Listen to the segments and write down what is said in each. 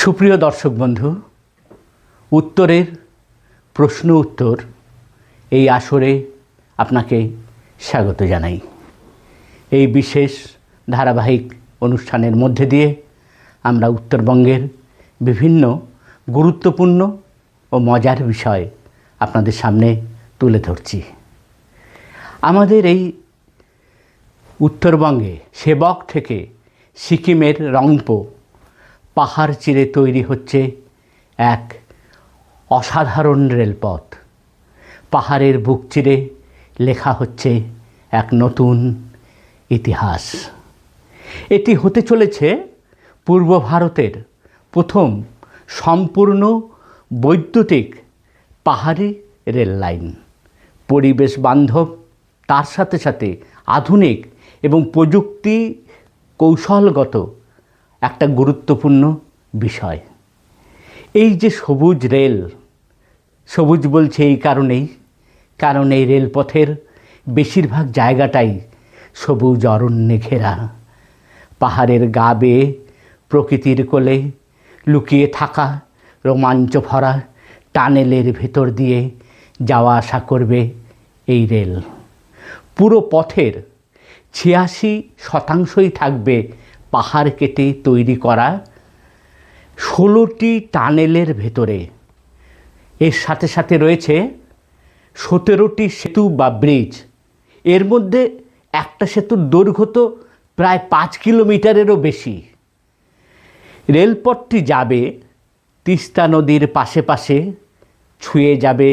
সুপ্রিয় দর্শক বন্ধু, উত্তরের প্রশ্ন উত্তর এই আসরে আপনাকে স্বাগত জানাই। এই বিশেষ ধারাবাহিক অনুষ্ঠানের মধ্যে দিয়ে আমরা উত্তরবঙ্গের বিভিন্ন গুরুত্বপূর্ণ ও মজার বিষয় আপনাদের সামনে তুলে ধরছি। আমাদের এই উত্তরবঙ্গে সেবক থেকে সিকিমের রংপো পাহাড় চিরে তৈরি হচ্ছে এক অসাধারণ রেলপথ। পাহাড়ের বুক চিরে লেখা হচ্ছে এক নতুন ইতিহাস। এটি হতে চলেছে পূর্ব ভারতের প্রথম সম্পূর্ণ বৈদ্যুতিক পাহাড়ি রেল লাইন। পরিবেশ বান্ধব, তার সাথে সাথে আধুনিক এবং প্রযুক্তি কৌশলগত একটা গুরুত্বপূর্ণ বিষয়। এই যে সবুজ রেল, সবুজ বলছে এই কারণেই, কারণ এই রেলপথের বেশিরভাগ জায়গাটাই সবুজ অরণ্যে ঘেরা। পাহাড়ের গা বেয়ে প্রকৃতির কোলে লুকিয়ে থাকা রোমাঞ্চ ভরা টানেলের ভেতর দিয়ে যাওয়া আসা করবে এই রেল। পুরো পথের ছিয়াশি শতাংশই থাকবে পাহাড় কেটে তৈরি করা ষোলোটি টানেলের ভেতরে। এর সাথে সাথে রয়েছে সতেরোটি সেতু বা ব্রিজ। এর মধ্যে একটা সেতুর দৈর্ঘ্য তো প্রায় পাঁচ কিলোমিটারেরও বেশি। রেলপথটি যাবে তিস্তা নদীর পাশে পাশে, ছুঁয়ে যাবে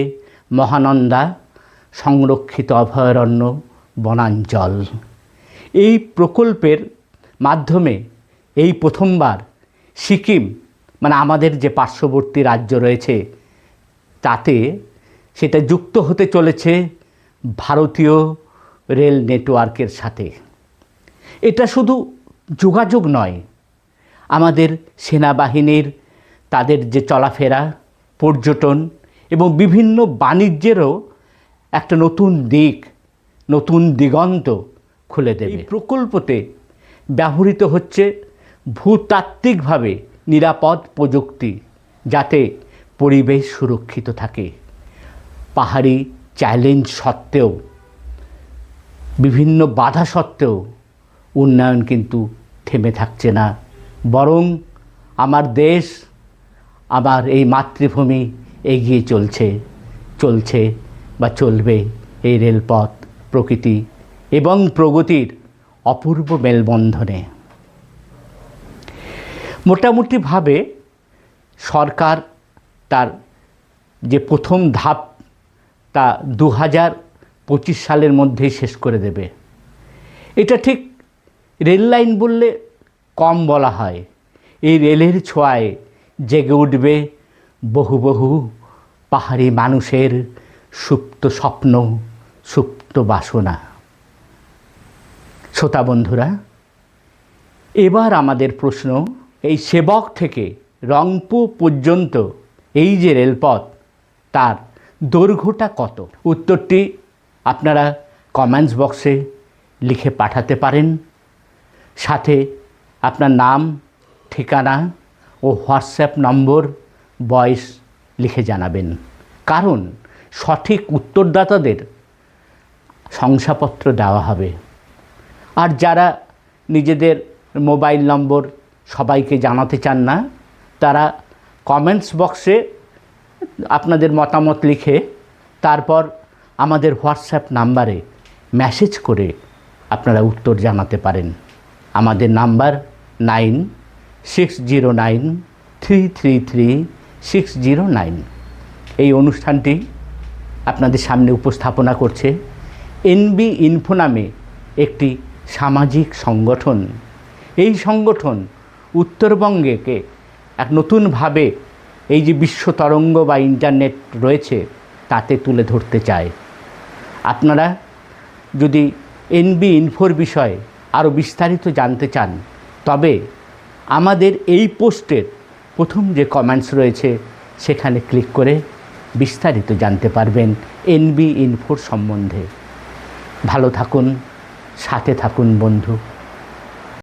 মহানন্দা সংরক্ষিত অভয়ারণ্য বনাঞ্চল। এই প্রকল্পের মাধ্যমে এই প্রথমবার সিকিম মানে আমাদের যে পার্শ্ববর্তী রাজ্য রয়েছে, তাতে সেটা যুক্ত হতে চলেছে ভারতীয় রেল নেটওয়ার্কের সাথে। এটা শুধু যোগাযোগ নয়, আমাদের সেনাবাহিনীর, তাদের যে চলাফেরা, পর্যটন এবং বিভিন্ন বাণিজ্যেরও একটা নতুন দিক, নতুন দিগন্ত খুলে দেবে। প্রকল্পতে ব্যবহৃত হচ্ছে ভূতাত্ত্বিকভাবে নিরাপদ প্রযুক্তি যাতে পরিবেশ সুরক্ষিত থাকে। পাহাড়ি চ্যালেঞ্জ সত্ত্বেও, বিভিন্ন বাধা সত্ত্বেও উন্নয়ন কিন্তু থেমে থাকছে না। বরং আমার দেশ, আমার এই মাতৃভূমি এগিয়ে চলছে চলছে বা চলবে এই রেলপথ প্রকৃতি এবং প্রগতির অপূর্ব মেলবন্ধনে। মোটামুটিভাবে সরকার তার যে প্রথম ধাপ, তা দু হাজার পঁচিশ সালের মধ্যেই শেষ করে দেবে। এটা ঠিক রেল লাইন বললে কম বলা হয়। এই রেলের ছোঁয়ায় জেগে উঠবে বহু বহু পাহাড়ি মানুষের সুপ্ত স্বপ্ন, সুপ্ত বাসনা। শ্রোতা বন্ধুরা, এবার আমাদের প্রশ্ন, এই সেবক থেকে রংপু পর্যন্ত এই যে রেলপথ, তার দৈর্ঘ্যটা কত? উত্তরটি আপনারা কমেন্টস বক্সে লিখে পাঠাতে পারেন। সাথে আপনার নাম, ঠিকানা ও হোয়াটসঅ্যাপ নম্বর ভয়েস লিখে জানাবেন। কারণ সঠিক উত্তরদাতাদের শংসাপত্র দেওয়া হবে। আর যারা নিজেদের মোবাইল নম্বর সবাইকে জানাতে চান না, তারা কমেন্টস বক্সে আপনাদের মতামত লিখে তারপর আমাদের হোয়াটসঅ্যাপ নাম্বারে মেসেজ করে আপনারা উত্তর জানাতে পারেন। আমাদের number nine six zero nine three three three six zero nine এই অনুষ্ঠানটি আপনাদের সামনে উপস্থাপনা করছে এনবি ইনফো নামে একটি সামাজিক সংগঠন। এই সংগঠন উত্তরবঙ্গেকে এক নতুনভাবে এই যে বিশ্ব তরঙ্গ বা ইন্টারনেট রয়েছে, তাতে তুলে ধরতে চায়। আপনারা যদি এনবি ইনফোর বিষয়ে আরও বিস্তারিত জানতে চান, তবে আমাদের এই পোস্টের প্রথম যে কমেন্টস রয়েছে, সেখানে ক্লিক করে বিস্তারিত জানতে পারবেন এনবি ইনফোর সম্বন্ধে। ভালো থাকুন। সাথে থাকুন বন্ধু।